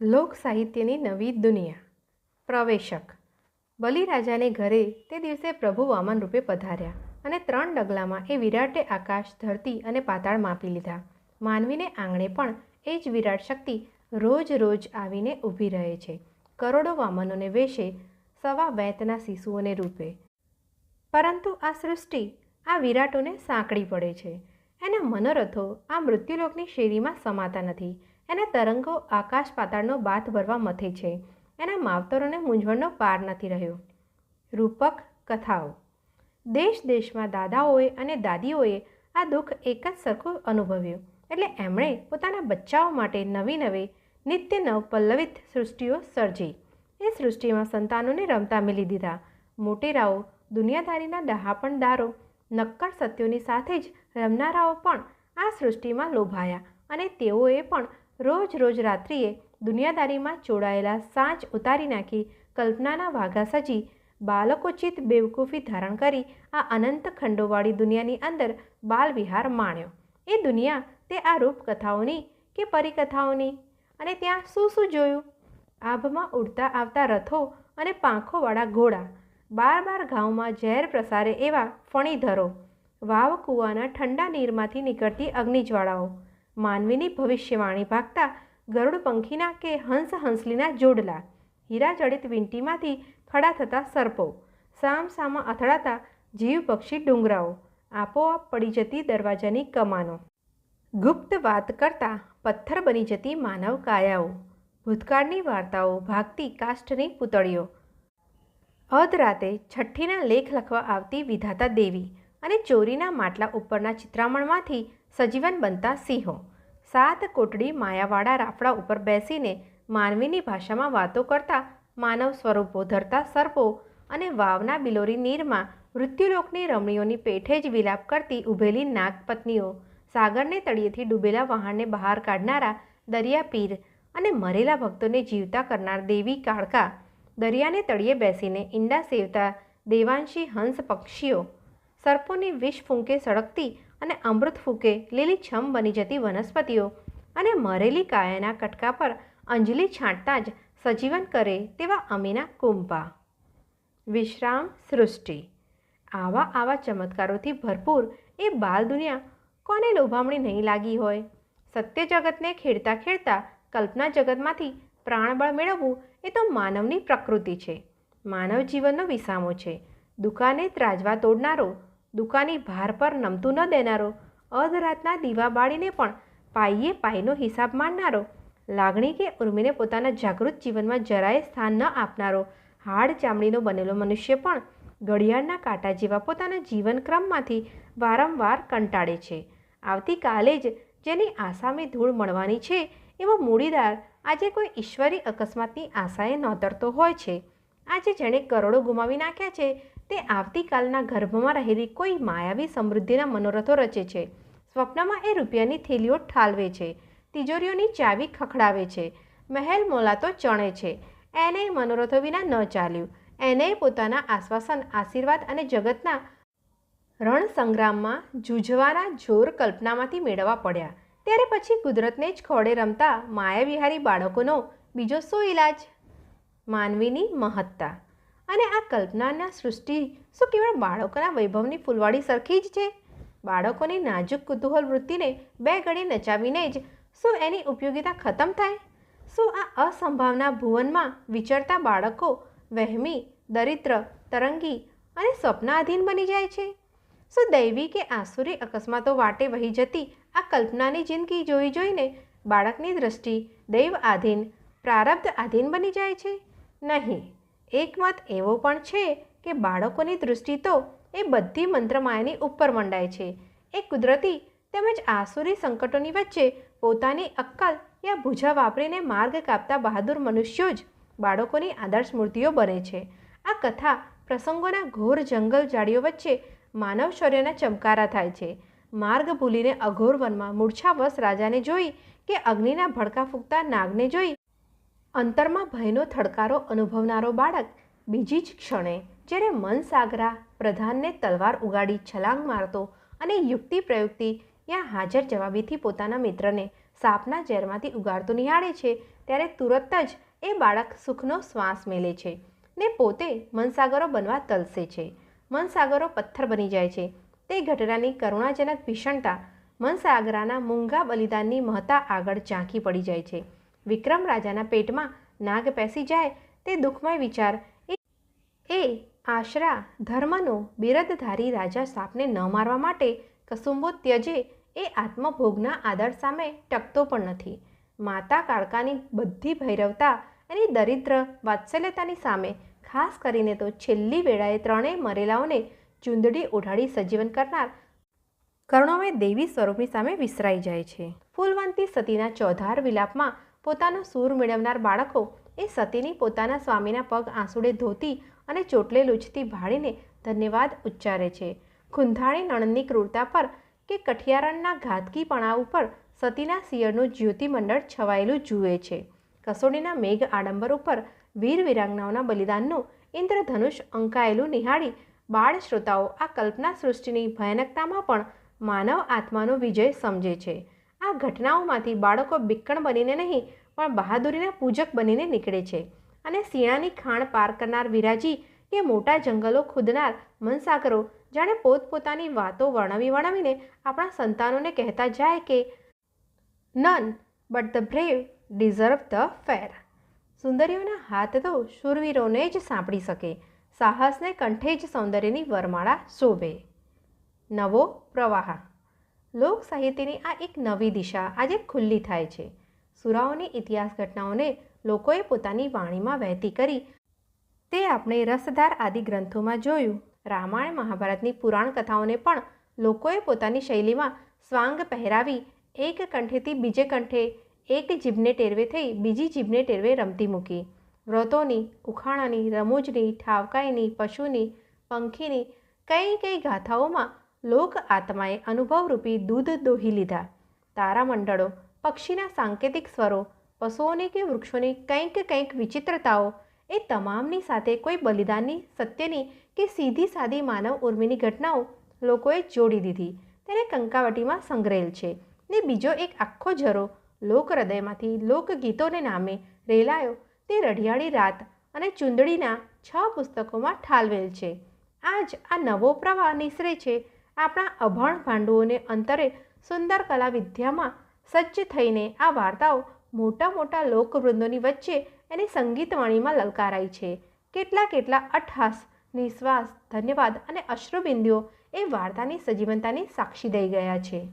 લોક સાહિત્યની નવી દુનિયા. પ્રવેશક. બલિરાજાને ઘરે તે દિવસે પ્રભુ વામન રૂપે પધાર્યા અને ત્રણ ડગલામાં એ વિરાટે આકાશ, ધરતી અને પાતાળ માપી લીધા. માનવીને આંગણે પણ એ જ વિરાટ શક્તિ રોજ રોજ આવીને ઊભી રહે છે. કરોડો વામનોને વેશે સવા વૈતના શિશુઓને રૂપે. પરંતુ આ સૃષ્ટિ આ વિરાટોને સાંકળી પડે છે. એના મનોરથો આ મૃત્યુલોકની શેરીમાં સમાતા નથી. એના તરંગો આકાશ પાતાળનો બાથ ભરવા મથે છે. એના માવતરોને મૂંઝવણનો પાર નથી રહ્યો. રૂપક કથાઓ. દેશ દેશમાં દાદાઓએ અને દાદીઓએ આ દુઃખ એક જ સરખું અનુભવ્યું. એટલે એમણે પોતાના બચ્ચાઓ માટે નવી નવી નિત્ય નવ પલ્લવિત સૃષ્ટિઓ સર્જી. એ સૃષ્ટિમાં સંતાનોને રમતા મિલી દીધા. મોટેરાઓ, દુનિયાદારીના ડહાપણદારો નક્કર સત્યોની સાથે જ રમનારાઓ પણ આ સૃષ્ટિમાં લોભાયા અને તેઓએ પણ રોજ રોજ રાત્રિએ દુનિયાદારીમાં ચોડાયેલા સાંજ ઉતારી નાખી કલ્પનાના વાઘા સજી બાળકોચિત બેવકૂફી ધારણ કરી આ અનંત ખંડોવાળી દુનિયાની અંદર બાલવિહાર માણ્યો. એ દુનિયા તે આ રૂપકથાઓની કે પરિકથાઓની? અને ત્યાં શું શું જોયું? આભમાં ઉડતા આવતા રથો અને પાંખોવાળા ઘોડા. બાર બાર ગામમાં ઝેર પ્રસારે એવા ફણીધરો. વાવ કૂવાના ઠંડા નીરમાંથી નીકળતી અગ્નિજ્વાળાઓ. માનવીની ભવિષ્યવાણી ભાગતા ગરુડ પંખીના કે હંસ હંસલીના જોડલા, હીરા જડિત વીંટીમાંથી ખડા થતા સર્પો, સામ સામા અથડાતા જીવ પક્ષી ડુંગરાઓ, આપોઆપ પડી જતી દરવાજાની કમાનો. ગુપ્ત વાત કરતા પથ્થર બની જતી માનવ કાયાઓ. ભૂતકાળની વાર્તાઓ ભાગતી કાષ્ઠની પૂતળીઓ. અધરાતે છઠ્ઠીના લેખ લખવા આવતી વિધાતા દેવી અને ચોરીના માટલા ઉપરના ચિત્રામણમાંથી સજીવન બનતા સિંહો. સાત કોટડી માયાવાળા રાફડા ઉપર બેસીને માનવીની ભાષામાં વાતો કરતા માનવ સ્વરૂપો ધરતા સર્પો અને વાવના બિલોરી નીરમાં મૃત્યુલોકની રમણીઓની પેઠે જ વિલાપ કરતી ઊભેલી નાગપત્નીઓ. સાગરને તળિયેથી ડૂબેલા વહાણને બહાર કાઢનારા દરિયા પીર અને મરેલા ભક્તોને જીવતા કરનાર દેવી કાળકા. દરિયાને તળિયે બેસીને ઈંડા સેવતા દેવાંશી હંસ પક્ષીઓ. સર્પોની વિષ ફૂંકે સળગતી અને અમૃત ફૂંકે લીલીછમ બની જતી વનસ્પતિઓ અને મરેલી કાયાના કટકા પર અંજલિ છાંટતા જ સજીવન કરે તેવા અમીના કુંભા. વિશ્રામ સૃષ્ટિ. આવા આવા ચમત્કારોથી ભરપૂર એ બાલ દુનિયા કોને લોભામણી નહીં લાગી હોય? સત્ય જગતને ખેડતા ખેડતા કલ્પના જગતમાંથી પ્રાણબળ મેળવવું એ તો માનવની પ્રકૃતિ છે. માનવ જીવનનો વિસામો છે. દુકાને ત્રાજવા તોડનારો દુકાની ભાર પર નમતું ન દેનારો. અધરાતના દીવા બાળીને પણ પાઈએ પાઈનો હિસાબ માંડનારો લાગણી કે ઉર્મીને પોતાના જાગૃત જીવનમાં જરાય સ્થાન ન આપનારો. હાડ ચામડીનો બનેલો મનુષ્ય પણ ઘડિયાળના કાંટા જેવા પોતાના જીવનક્રમમાંથી વારંવાર કંટાળે છે. આવતીકાલે જ જેની આસામી ધૂળ મળવાની છે એવો મૂડીદાર આજે કોઈ ઈશ્વરી અકસ્માતની આશાએ નોતરતો હોય છે. આજે જેણે કરોડો ગુમાવી નાખ્યા છે, તે આવતીકાલના ગર્ભમાં રહેલી કોઈ માયાવી સમૃદ્ધિના મનોરથો રચે છે. સ્વપ્નમાં એ રૂપિયાની થેલીઓ ઠાલવે છે, તિજોરીઓની ચાવી ખખડાવે છે, મહેલ મોલાતો ચણે છે. એને મનોરથો વિના ન ચાલ્યું. એને પોતાના આશ્વાસન, આશીર્વાદ અને જગતના રણ સંગ્રામમાં જૂઝવાના જોર કલ્પનામાંથી મેળવવા પડ્યા. ત્યારે પછી કુદરતને જ ખોડે રમતા માયાવિહારી બાળકોનો બીજો શું ઈલાજ? માનવીની મહત્તા. અને આ કલ્પનાના સૃષ્ટિ શું કેવળ બાળકોના વૈભવની ફૂલવાડી સરખી જ છે? બાળકોની નાજુક કુતૂહલ વૃત્તિને બે ઘડી નચાવીને જ શું એની ઉપયોગિતા ખતમ થાય? શું આ અસંભાવના ભુવનમાં વિચરતા બાળકો વહેમી, દરિદ્ર, તરંગી અને સ્વપ્નાધીન બની જાય છે? શું દૈવી કે આસુરી અકસ્માતો વાટે વહી જતી આ કલ્પનાની જિંદગી જોઈ જોઈને બાળકની દ્રષ્ટિ દૈવ આધીન, પ્રારબ્ધ આધીન બની જાય છે? નહીં. એકમત એવો પણ છે કે બાળકોની દૃષ્ટિ તો એ બધી મંત્રમાયાની ઉપર મંડાય છે. એ કુદરતી તેમજ આસુરી સંકટોની વચ્ચે પોતાની અક્કલ યા ભૂજા વાપરીને માર્ગ કાપતા બહાદુર મનુષ્યો જ બાળકોની આદર્શ મૂર્તિઓ બને છે. આ કથા પ્રસંગોના ઘોર જંગલ જાડીઓ વચ્ચે માનવ શૌર્યના ચમકારા થાય છે. માર્ગ ભૂલીને અઘોર વનમાં મૂર્છાવશ રાજાને જોઈ કે અગ્નિના ભડકા ફૂંકતા નાગને જોઈ અંતરમાં ભયનો થડકારો અનુભવનારો બાળક બીજી જ ક્ષણે જ્યારે મનસાગરા પ્રધાનને તલવાર ઉગાડી છલાંગ મારતો અને યુક્તિ પ્રયુક્તિ યા હાજર જવાબીથી પોતાના મિત્રને સાપના ઝેરમાંથી ઉગાડતો નિહાળે છે, ત્યારે તુરત જ એ બાળક સુખનો શ્વાસ મેલે છે ને પોતે મનસાગરો બનવા તલસે છે. મનસાગરો પથ્થર બની જાય છે. તે ઘટનાની કરુણાજનક ભીષણતા મનસાગરાના મૂંગા બલિદાનની મહતા આગળ ઝાંકી પડી જાય છે. વિક્રમ રાજાના પેટમાં નાગ પેસી જાય તે દુઃખમય વિચાર. એ આશરા ધર્મનો બિરદધારી રાજા સાપને ન મારવા માટે કસુંબો ત્યજે એ આત્મભોગના આદર સામે ટકતો પણ નથી. માતા કાળકાની બધી ભૈરવતા એની દરિદ્ર વાત્સલ્યતાની સામે, ખાસ કરીને તો છેલ્લી વેળાએ ત્રણેય મરેલાઓને ચૂંદડી ઓઢાડી સજીવન કરનાર કરુણામય દેવી સ્વરૂપની સામે વિસરાઈ જાય છે. ફૂલવંતી સતીના ચોધાર વિલાપમાં પોતાનો સૂર મેળવનાર બાળકો એ સતીની પોતાના સ્વામીના પગ આંસુડે ધોતી અને ચોટલે લૂછતી ભાળીને ધન્યવાદ ઉચ્ચારે છે. ખુંધાણી નણંદની ક્રૂરતા પર કે કઠિયારણના ઘાતકીપણા ઉપર સતીના સિંહણનું જ્યોતિમંડળ છવાયેલું જુએ છે. કસોડીના મેઘ આડંબર ઉપર વીર વિરાંગનાઓના બલિદાનનું ઇન્દ્રધનુષ અંકાયેલું નિહાળી બાળ શ્રોતાઓ આ કલ્પના સૃષ્ટિની ભયાનકતામાં પણ માનવ આત્માનો વિજય સમજે છે. આ ઘટનાઓમાંથી બાળકો બિક્કણ બનીને નહીં પણ બહાદુરીના પૂજક બનીને નીકળે છે. અને સિંહાની ખાણ પાર કરનાર વિરાજી કે મોટા જંગલો ખુદનાર મનસાગરો, જાણે પોતપોતાની વાતો વર્ણવી વર્ણવીને આપણા સંતાનોને કહેતા જાય કે, none, but the brave deserve the fair. સુંદરીઓના હાથ તો શૂરવીરોને જ સાંપડી શકે. સાહસને કંઠે જ સૌંદર્યની વરમાળા શોભે. નવો પ્રવાહ. લોક સાહિત્યની આ એક નવી દિશા આજે ખુલ્લી થાય છે. સુરાઓની ઇતિહાસ ઘટનાઓને લોકોએ પોતાની વાણીમાં વહેતી કરી. તે આપણે રસધાર આદિ ગ્રંથોમાં જોયું. રામાયણ મહાભારતની પુરાણ કથાઓને પણ લોકોએ પોતાની શૈલીમાં સ્વાંગ પહેરાવી, એક કંઠેથી બીજે કંઠે, એક જીભને ટેરવે થઈ બીજી જીભને ટેરવે રમતી મૂકી. વ્રતોની, ઉખાણાની, રમૂજની, ઠાવકાઈની, પશુની, પંખીની કઈ કઈ ગાથાઓમાં લોક આત્માએ અનુભવરૂપી દૂધ દોહી લીધા. તારામંડળો પક્ષીના સાંકેતિક સ્વરો, પશુઓની કે વૃક્ષોની કંઈક કંઈક વિચિત્રતાઓ, એ તમામની સાથે કોઈ બલિદાનની, સત્યની કે સીધી સાદી માનવ ઉર્મિની ઘટનાઓ લોકોએ જોડી દીધી. તેને કંકાવટીમાં સંગ્રહેલ છે. ને બીજો એક આખો જરો લોક હૃદયમાંથી લોકગીતોને નામે રેલાયો તે રઢિયાળી રાત અને ચૂંદડીના છ પુસ્તકોમાં ઠાલવેલ છે. આજ આ નવો પ્રવાહ નિસરે છે. આપણા અભણ ભાંડુઓને અંતરે સુંદર કલા વિદ્યામાં સજ્જ થઈને આ વાર્તાઓ મોટા મોટા લોકવૃંદોની વચ્ચે એની સંગીતવાણીમાં લલકારાઈ છે. કેટલા કેટલા અઠહાસ નિશ્વાસ ધન્યવાદ અને અશ્રુબિંદુઓ એ વાર્તાની સજીવનતાની સાક્ષી દઈ ગયા છે.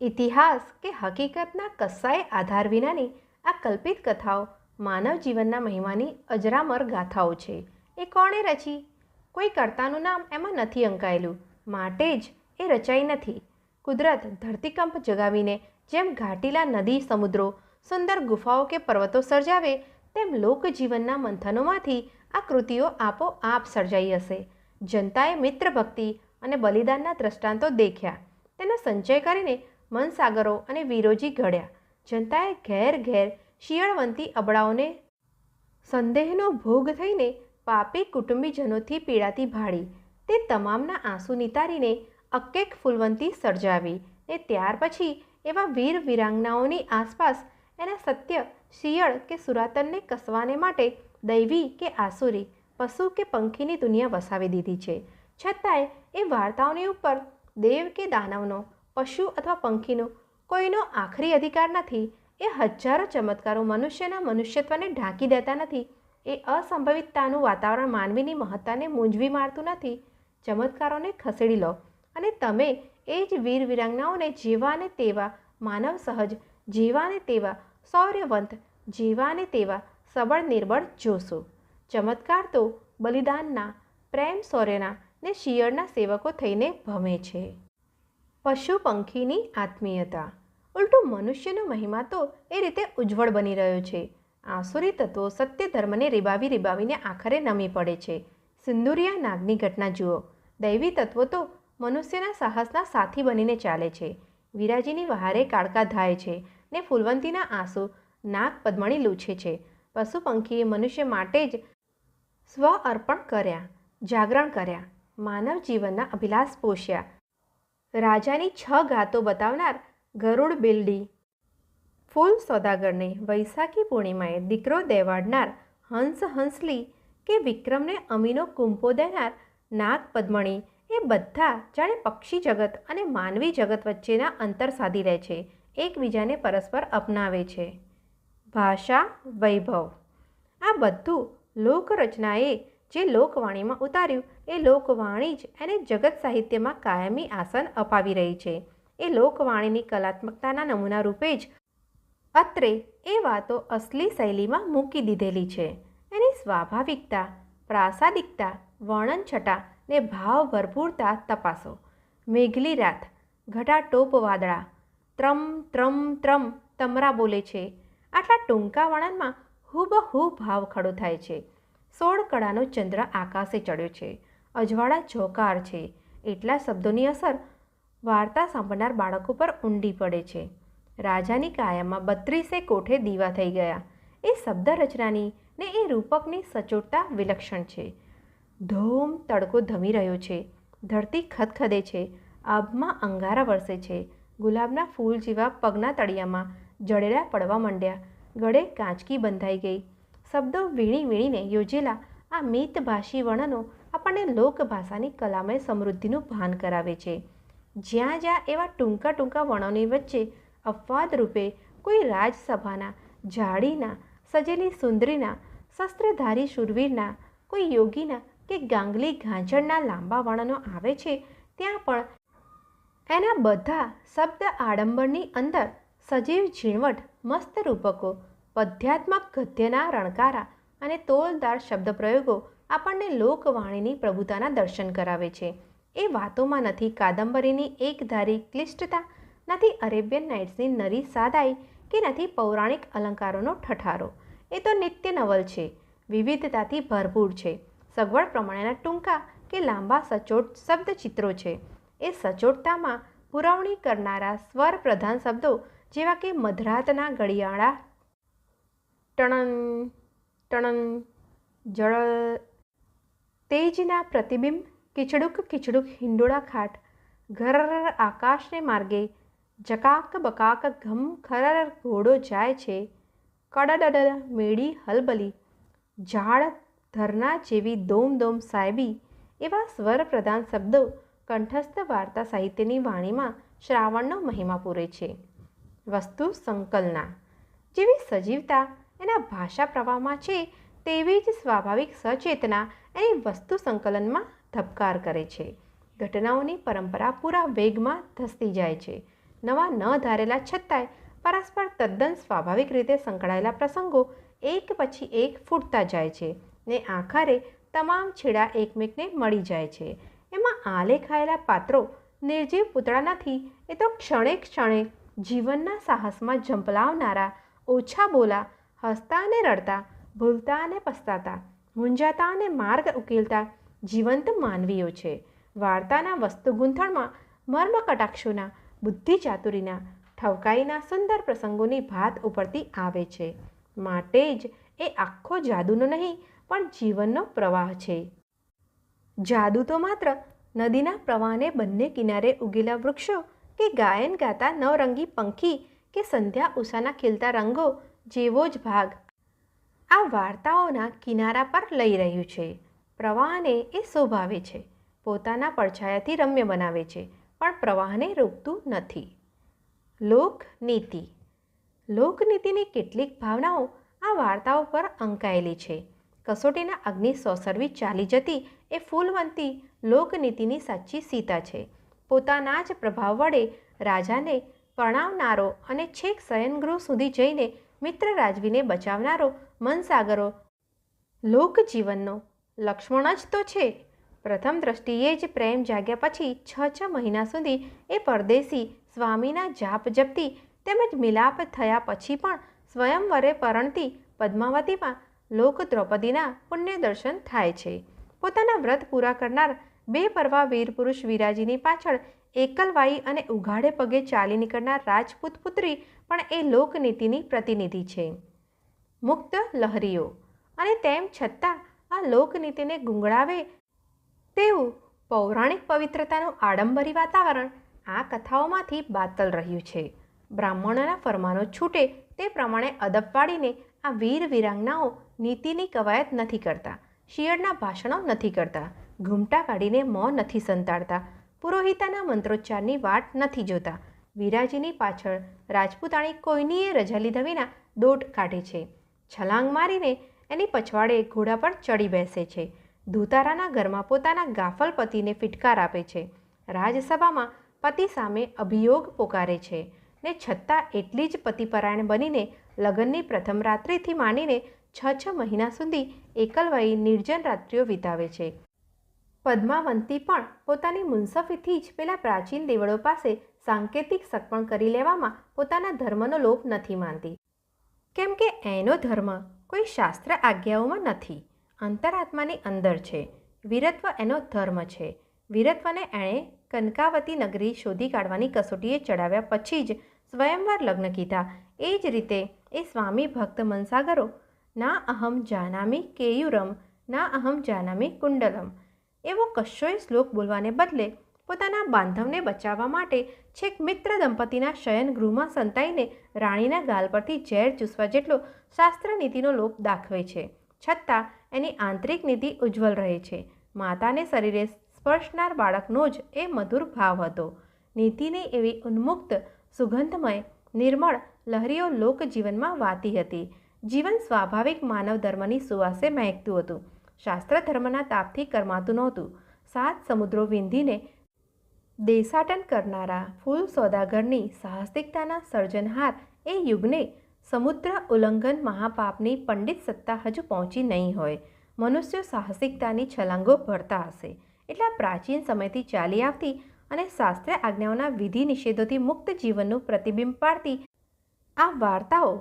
ઇતિહાસ કે હકીકતના કસાય આધાર વિનાની આ કલ્પિત કથાઓ માનવ જીવનના મહિમાની અજરામર ગાથાઓ છે. એ કોણે રચી? કોઈ કર્તાનું નામ એમાં નથી અંકાયેલું. માટે જ એ રચાઈ નથી. કુદરત ધરતીકંપ જગાવીને જેમ ઘાટીલા નદી, સમુદ્રો, સુંદર ગુફાઓ કે પર્વતો સર્જાવે, તેમ લોકજીવનના મંથનોમાંથી આ કૃતિઓ આપોઆપ સર્જાઈ હશે. જનતાએ મિત્ર ભક્તિ અને બલિદાનના દ્રષ્ટાંતો દેખ્યા. તેનો સંચય કરીને મનસાગરો અને વિરોજી ઘડ્યા. જનતાએ ઘેર ઘેર શિયાળવંતી અબડાઓને સંદેહનો ભોગ થઈને પાપી કુટુંબીજનોથી પીડાતી ભાળી. તે તમામના આંસુ નિતારીને અકેક ફૂલવંતી સર્જાવી ને ત્યાર પછી એવા વીર વિરાંગનાઓની આસપાસ એના સત્ય, શિયળ કે સુરાતનને કસવાને માટે દૈવી કે આસુરી, પશુ કે પંખીની દુનિયા વસાવી દીધી છે. છતાંય એ વાર્તાઓની ઉપર દેવ કે દાનવનો, પશુ અથવા પંખીનો કોઈનો આખરી અધિકાર નથી, એ હજારો ચમત્કારો મનુષ્યના મનુષ્યત્વને ઢાંકી દેતા નથી, એ અસંભવિતતાનું વાતાવરણ માનવીની મહત્તાને મૂંઝવી મારતું નથી. ચમત્કારોને ખસેડી લો અને તમે એ જ વીર વિરાંગનાઓને જેવા તેવા માનવ સહજ જેવા ને તેવા શૌર્યવંત જેવા ને તેવા સબળ નિર્બળ જોશો. ચમત્કાર તો બલિદાનના, પ્રેમ શૌર્યના ને શિયળના સેવકો થઈને ભમે છે. પશુ પંખીની આત્મીયતા. ઉલટું મનુષ્યનો મહિમા તો એ રીતે ઉજ્જવળ બની રહ્યો છે. આસુરી તત્વો સત્ય ધર્મને રીબાવી રીબાવીને આખરે નમી પડે છે. સિંદુરિયા નાગની ઘટના જુઓ. દૈવી તત્વો તો મનુષ્યના સાહસના સાથી બનીને ચાલે છે. વિરાજીની વહારે કાળકા ધાય છે ને ફૂલવંતીના આંસુ નાગ પદ્મણી લૂછે છે. પશુ પંખીએ મનુષ્ય માટે જ સ્વ અર્પણ કર્યા, જાગરણ કર્યા, માનવ જીવનના અભિલાષ પોષ્યા. રાજાની છ ગાતો બતાવનાર ગરુડ બિલ્ડી, ફૂલ સોદાગરને વૈશાખી પૂર્ણિમાએ દીકરો દેવાડનાર હંસ હંસલી કે વિક્રમને અમીનો કુંપો દેનાર નાગ પદ્મણી એ બધા જાણે પક્ષી જગત અને માનવી જગત વચ્ચેના અંતર સાધી લે છે, એકબીજાને પરસ્પર અપનાવે છે. ભાષા વૈભવ. આ બધું લોકરચનાએ જે લોકવાણીમાં ઉતાર્યું, એ લોકવાણી જ એને જગત સાહિત્યમાં કાયમી આસન અપાવી રહી છે. એ લોકવાણીની કલાત્મકતાના નમૂના રૂપે જ અત્રે એ વાતો અસલી શૈલીમાં મૂકી દીધેલી છે. એની સ્વાભાવિકતા, પ્રાસાદિકતા વર્ણન છટા ને ભાવ ભરપૂરતા તપાસો. મેઘલી રાત, ઘટા ટોપ વાદળા. ત્રમ ત્રમ ત્રમ, તમરા બોલે છે. આટલા ટૂંકા વર્ણનમાં હુબહુ ભાવ ખડો થાય છે. સોળ કળાનો ચંદ્ર આકાશે ચડ્યો છે. અજવાળા જોકાર છે. એટલા શબ્દોની અસર વાર્તા સાંભળનાર બાળકો પર ઊંડી પડે છે. રાજાની કાયામાં બત્રીસે કોઠે દીવા થઈ ગયા. એ શબ્દ રચનાની ને એ રૂપકની સચોટતા વિલક્ષણ છે. ધોમ તડકો ધમી રહ્યો છે. ધરતી ખદખદે છે. આભમાં અંગારા વરસે છે. ગુલાબના ફૂલ જેવા પગના તળિયામાં જડેલા પડવા માંડ્યા. ગળે કાંચકી બંધાઈ ગઈ. શબ્દો વીણી વીણીને યોજેલા આ મિતભાષી વર્ણનો આપણને લોકભાષાની કલામય સમૃદ્ધિનું ભાન કરાવે છે. જ્યાં જ્યાં એવા ટૂંકા ટૂંકા વર્ણોની વચ્ચે અપવાદ રૂપે કોઈ રાજસભાના જાડીના સજેલી સુંદરીના, શસ્ત્રધારી શૂરવીરના, કોઈ યોગીના કે ગાંગલી ઘાંચળના લાંબા વર્ણનો આવે છે, ત્યાં પણ એના બધા શબ્દ આડંબરની અંદર સજીવ ઝીણવટ, મસ્ત રૂપકો પદ્યાત્મક ગદ્યના રણકારા અને તોલદાર શબ્દ પ્રયોગો આપણને લોકવાણીની પ્રભુતાના દર્શન કરાવે છે. એ વાતોમાં નથી કાદંબરીની એકધારી ક્લિષ્ટતા, નથી અરેબિયન નાઇટ્સની નરી સાદાઈ કે નથી પૌરાણિક અલંકારોનો ઠઠારો. એ તો નિત્ય નવલ છે, વિવિધતાથી ભરપૂર છે. સગવડ પ્રમાણેના ટૂંકા કે લાંબા સચોટ શબ્દ ચિત્રો છે. એ સચોટતામાં પુરવણી કરનારા સ્વર પ્રધાન શબ્દો જેવા કે મધરાતના ઘડિયાળા ટણન ટણન જળ, તેજના પ્રતિબિંબ કિચડુક કિચડુક હિંડોળા ખાટ ઘર આકાશને માર્ગે, જકાક બકાક ઘમ ખરર ઘોડો જાય છે કડડડ મેળી હલબલી, ઝાડ ધરના જેવી દોમ દોમ સાહેબી એવા સ્વર પ્રધાન શબ્દો કંઠસ્થ વાર્તા સાહિત્યની વાણીમાં શ્રાવણનો મહિમા પૂરે છે. વસ્તુ સંકલના. જેવી સજીવતા એના ભાષા પ્રવાહમાં છે, તેવી જ સ્વાભાવિક સચેતના એની વસ્તુ સંકલનમાં ધબકાર કરે છે. ઘટનાઓની પરંપરા પૂરા વેગમાં ધસતી જાય છે. નવા ન ધારેલા છતાંય પરસ્પર તદ્દન સ્વાભાવિક રીતે સંકળાયેલા પ્રસંગો એક પછી એક ફૂટતા જાય છે. ને આખરે તમામ છેડા એકમેકને મળી જાય છે. એમાં આલેખાયેલા પાત્રો નિર્જીવ પૂતળા નથી, એ તો ક્ષણે ક્ષણે જીવનના સાહસમાં ઝંપલાવનારા, ઓછા બોલા, હસતા અને રડતા, ભૂલતા અને પસ્તાતા મૂંઝાતા અને માર્ગ ઉકેલતા જીવંત માનવીઓ છે. વાર્તાના વસ્તુ ગૂંથણમાં મર્મ કટાક્ષોના, બુદ્ધિ ચાતુરીના, ઠવકાઈના સુંદર પ્રસંગોની ભાત ઉપડતી આવે છે. માટે જ એ આખો જાદુનો નહીં પણ જીવનનો પ્રવાહ છે. જાદુ તો માત્ર નદીના પ્રવાહને બંને કિનારે ઉગેલા વૃક્ષો કે ગાયન ગાતા નવરંગી પંખી કે સંધ્યા ઉષાના ખીલતા રંગો જેવો જ ભાગ આ વાર્તાઓના કિનારા પર લઈ રહ્યું છે. પ્રવાહને એ શોભાવે છે. પોતાના પડછાયાથી રમ્ય બનાવે છે, પણ પ્રવાહને રોકતું નથી. લોકનીતિ. લોકનીતિની કેટલીક ભાવનાઓ આ વાર્તાઓ પર અંકાયેલી છે. કસોટીના અગ્નિ સોસરવી ચાલી જતી એ ફૂલવંતી લોકનીતિની સાચી સીતા છે. પોતાના જ પ્રભાવ વડે રાજાને પરણાવનારો અને છેક શયનગૃહ સુધી જઈને મિત્ર રાજવીને બચાવનારો મનસાગરો લોકજીવનનો લક્ષ્મણ જ તો છે. પ્રથમ દ્રષ્ટિએ જ પ્રેમ જાગ્યા પછી છ છ મહિના સુધી એ પરદેશી સ્વામીના જાપ જપતી તેમજ મિલાપ થયા પછી પણ સ્વયંવરે પરણતી પદ્માવતીમાં લોક દ્રૌપદીના પુણ્ય દર્શન થાય છે. પોતાના વ્રત પૂરા કરનાર બે પરવા વીર પુરુષ વિરાજીની પાછળ એકલવાઈ અને ઉઘાડે પગે ચાલી નીકળનાર રાજપૂત પુત્રી પણ એ લોકનીતિની પ્રતિનિધિ છે. મુક્ત લહરીઓ. અને તેમ છતાં આ લોકનીતિને ગુંગળાવે તેવું પૌરાણિક પવિત્રતાનું આડંબરી વાતાવરણ આ કથાઓમાંથી બાતલ રહ્યું છે. બ્રાહ્મણોના ફરમાનો છૂટે તે પ્રમાણે અદબ પાડીને આ વીર વીરાંગનાઓ નીતિની કવાયત નથી કરતા, શિયળના ભાષણો નથી કરતા, ઘૂમટા કાઢીને મોં નથી સંતાડતા, પુરોહિતાના મંત્રોચ્ચારની વાટ નથી જોતા, વિરાજીની પાછળ રાજપૂતાણી કોઈનીએ રજા લીધા વિના દોટ કાઢે છે, છલાંગ મારીને એની પછવાડે ઘોડા પર ચડી બેસે છે, ધૂતારાના ઘરમાં પોતાના ગાફલ પતિને ફિટકાર આપે છે, રાજસભામાં પતિ સામે અભિયોગ પોકારે છે ને છતાં એટલી જ પતિપરાયણ બનીને લગ્નની પ્રથમ રાત્રિથી માંડીને છ છ મહિના સુધી એકલવાઈ નિર્જન રાત્રિઓ વિતાવે છે. પદ્માવંતી પણ પોતાની મુનસફીથી જ પેલા પ્રાચીન દેવળો પાસે સાંકેતિક સગપણ કરી લેવામાં પોતાના ધર્મનો લોપ નથી માનતી. કેમ કે એનો ધર્મ કોઈ શાસ્ત્ર આજ્ઞાઓમાં નથી. અંતરાત્માની અંદર છે. વીરત્વ એનો ધર્મ છે. વીરત્વને એણે કનકાવતી નગરી શોધી કાઢવાની કસોટીએ ચડાવ્યા પછી જ સ્વયંવર લગ્ન કીધા એ જ રીતે એ સ્વામી ભક્ત મનસાગરો ના અહમ જાનામી કેયુરમ, ના અહમ જાનામી કુંડલમ. એવો કશોય શ્લોક બોલવાને બદલે પોતાના બાંધવને બચાવવા માટે છેક મિત્ર દંપતીના શયન ગૃહમાં સંતાઈને રાણીના ગાલ પરથી ઝેર ચૂસવા જેટલો શાસ્ત્ર નીતિનો લોપ દાખવે છે. છતાં એની આંતરિક નીતિ ઉજ્જવલ રહે છે. માતાને શરીરે સ્પર્શનાર બાળકનો જ એ મધુર ભાવ હતો. નીતિને એવી ઉન્મુક્ત, સુગંધમય, નિર્મળ, લહરીઓ લોકજીવનમાં વાતી હતી. જીવન સ્વાભાવિક માનવ ધર્મની સુવાસે મહેકતું હતું. શાસ્ત્ર ધર્મના તાપથી કરમાતું નહોતું. સાત સમુદ્રો વિંધીને દેશાટન કરનારા ફૂલ સોદાગરની સાહસિકતાના સર્જનહાર એ યુગને સમુદ્ર ઉલ્લંઘન મહાપાપની પંડિત સત્તા હજુ પહોંચી નહીં હોય. મનુષ્યો સાહસિકતાની છલાંગો ભરતા હશે. એટલા પ્રાચીન સમયથી ચાલી આવતી અને શાસ્ત્ર આજ્ઞાઓના વિધિ નિષેધોથી મુક્ત જીવનનું પ્રતિબિંબ પાડતી આ વાર્તાઓ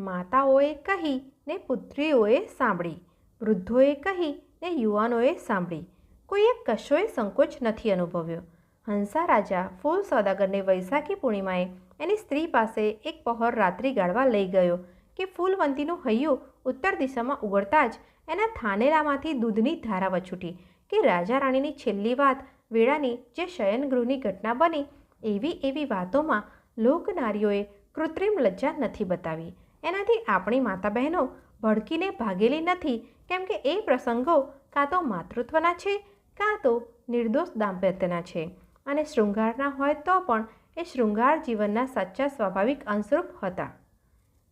માતાઓએ કહી ને પુત્રીઓએ સાંભળી, વૃદ્ધોએ કહી ને યુવાનોએ સાંભળી. કોઈએ કશોય સંકોચ નથી અનુભવ્યો. હંસા રાજા ફૂલ સોદાગરને વૈશાખી પૂર્ણિમાએ એની સ્ત્રી પાસે એક પહોર રાત્રિ ગાળવા લઈ ગયો કે ફૂલવંતીનું હૈયું ઉત્તર દિશામાં ઉગડતા જ એના થાનેલામાંથી દૂધની ધારા વછૂટી કે રાજા રાણીની છેલ્લી વાત, વેળાની જે શયનગૃહની ઘટના બની એવી એવી વાતોમાં લોકનારીઓએ કૃત્રિમ લજ્જા નથી બતાવી. એનાથી આપણી માતા બહેનો ભડકીને ભાગેલી નથી, કેમ કે એ પ્રસંગો કાં તો માતૃત્વના છે, કાં તો નિર્દોષ દાંપત્યના છે. અને શૃંગારના હોય તો પણ એ શૃંગાર જીવનના સાચા સ્વાભાવિક અંશરૂપ હતા.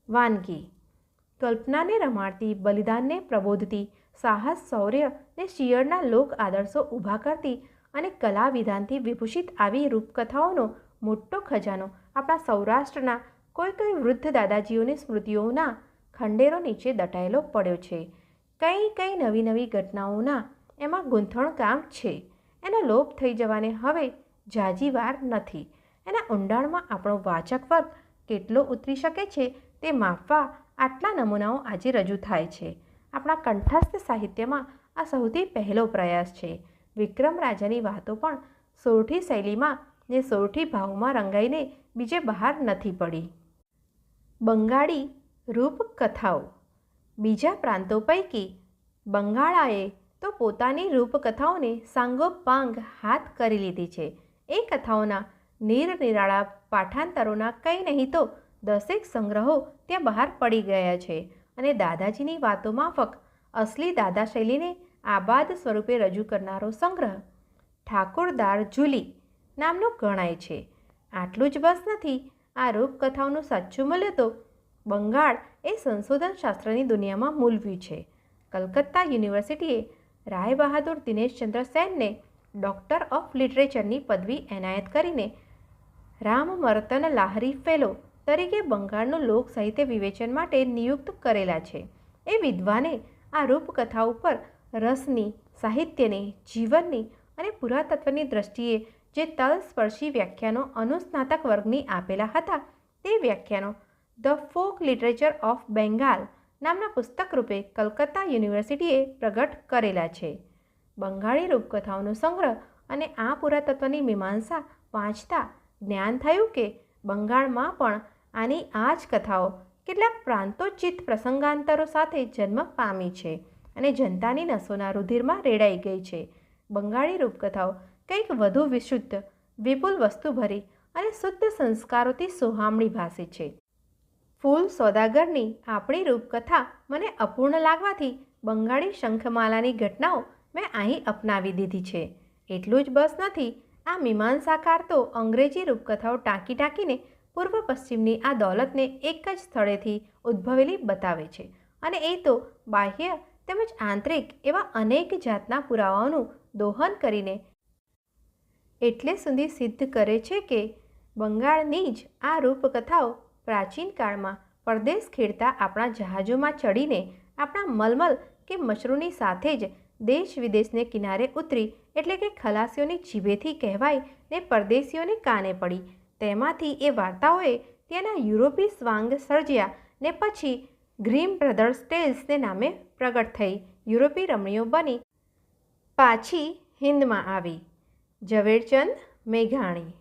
વાનગી. કલ્પનાને રમાડતી, બલિદાનને પ્રબોધતી, સાહસ, શૌર્ય ને શિયળના લોક આદર્શો ઊભા કરતી અને કલા વિધાનથી વિભૂષિત આવી રૂપકથાઓનો મોટો ખજાનો આપણા સૌરાષ્ટ્રના કોઈ કોઈ વૃદ્ધ દાદાજીઓની સ્મૃતિઓના ખંડેરો નીચે દટાયેલો પડ્યો છે. કઈ કઈ નવી નવી ઘટનાઓના એમાં ગૂંથણ કામ છે. એનો લોપ થઈ જવાને હવે જાજી વાર નથી. એના ઊંડાણમાં આપણો વાચક વર્ગ કેટલો ઉતરી શકે છે તે માપવા આટલા નમૂનાઓ આજે રજૂ થાય છે. આપણા કંઠસ્થ સાહિત્યમાં આ સૌથી પહેલો પ્રયાસ છે. વિક્રમ રાજાની વાતો પણ સોરઠી શૈલીમાં ને સોરઠી ભાવમાં રંગાઈને બીજે બહાર નથી પડી. બંગાળી રૂપકથાઓ. બીજા પ્રાંતો પૈકી બંગાળાએ તો પોતાની રૂપકથાઓને સાંગોપાંગ હાથ કરી લીધી છે. એ કથાઓના નિરનિરાળા પાઠાંતરોના કંઈ નહીં તો દસેક સંગ્રહો ત્યાં બહાર પડી ગયા છે અને દાદાજીની વાતો માફક અસલી દાદા શૈલીને આબાદ સ્વરૂપે રજૂ કરનારો સંગ્રહ ઠાકોરદાર જુલી નામનો ગણાય છે. આટલું જ બસ નથી આ રૂપકથાઓનું સાચું મૂલ્ય તો બંગાળ એ સંશોધન શાસ્ત્રની દુનિયામાં મૂલવ્યું છે. કલકત્તા યુનિવર્સિટીએ રાય બહાદુર દિનેશચંદ્ર સેનને ડૉક્ટર ઓફ લિટરેચરની પદવી એનાયત કરીને રામ મર્તન લાહરી ફેલો તરીકે બંગાળનું લોક સાહિત્ય વિવેચન માટે નિયુક્ત કરેલા છે. એ વિદ્વાને આ રૂપકથા ઉપર રસની, સાહિત્યની, જીવનની અને પુરાતત્વની દ્રષ્ટિએ જે તલસ્પર્શી વ્યાખ્યાનો અનુસ્નાતક વર્ગની આપેલા હતા, તે વ્યાખ્યાનો the folk literature of Bengal નામના પુસ્તક રૂપે કલકત્તા યુનિવર્સિટીએ પ્રગટ કરેલા છે. બંગાળી રૂપકથાઓનો સંગ્રહ અને આ પુરાતત્વની મીમાંસા વાંચતા જ્ઞાન થયું કે બંગાળમાં પણ આની આ જ કથાઓ કેટલાક પ્રાંતોચિત પ્રસંગાંતરો સાથે જન્મ પામી છે અને જનતાની નસોના રુધિરમાં રેડાઈ ગઈ છે. બંગાળી રૂપકથાઓ કંઈક વધુ વિશુદ્ધ, વિપુલ વસ્તુ ભરી અને શુદ્ધ સંસ્કારોથી સોહામણી ભાસે છે. ફૂલ સોદાગરની આપણી રૂપકથા મને અપૂર્ણ લાગવાથી બંગાળી શંખમાલાની ઘટનાઓ મેં અહીં અપનાવી દીધી છે. એટલું જ બસ નથી, આ મીમાંસાકાર તો અંગ્રેજી રૂપકથાઓ ટાંકી ટાંકીને પૂર્વ પશ્ચિમની આ દોલતને એક જ સ્થળેથી ઉદ્ભવેલી બતાવે છે. અને એ તો બાહ્ય તેમજ આંતરિક એવા અનેક જાતના પુરાવાઓનું દોહન કરીને એટલે સુધી સિદ્ધ કરે છે કે બંગાળની જ આ રૂપકથાઓ પ્રાચીન કાળમાં પરદેશ ખેડતા આપણા જહાજોમાં ચડીને આપણા મલમલ કે મશરૂની સાથે જ દેશ વિદેશને કિનારે ઉતરી એટલે કે ખલાસીઓની જીભેથી કહેવાય ને પરદેશીઓને કાને પડી. તેમાંથી એ વાર્તાઓએ ત્યાંના યુરોપી સ્વાંગ સર્જ્યા ને પછી ગ્રીમ બ્રધર્સ ટેલ્સને નામે પ્રગટ થઈ. યુરોપી રમણીઓ બની પાછી હિન્દમાં આવી. ઝવેરચંદ મેઘાણી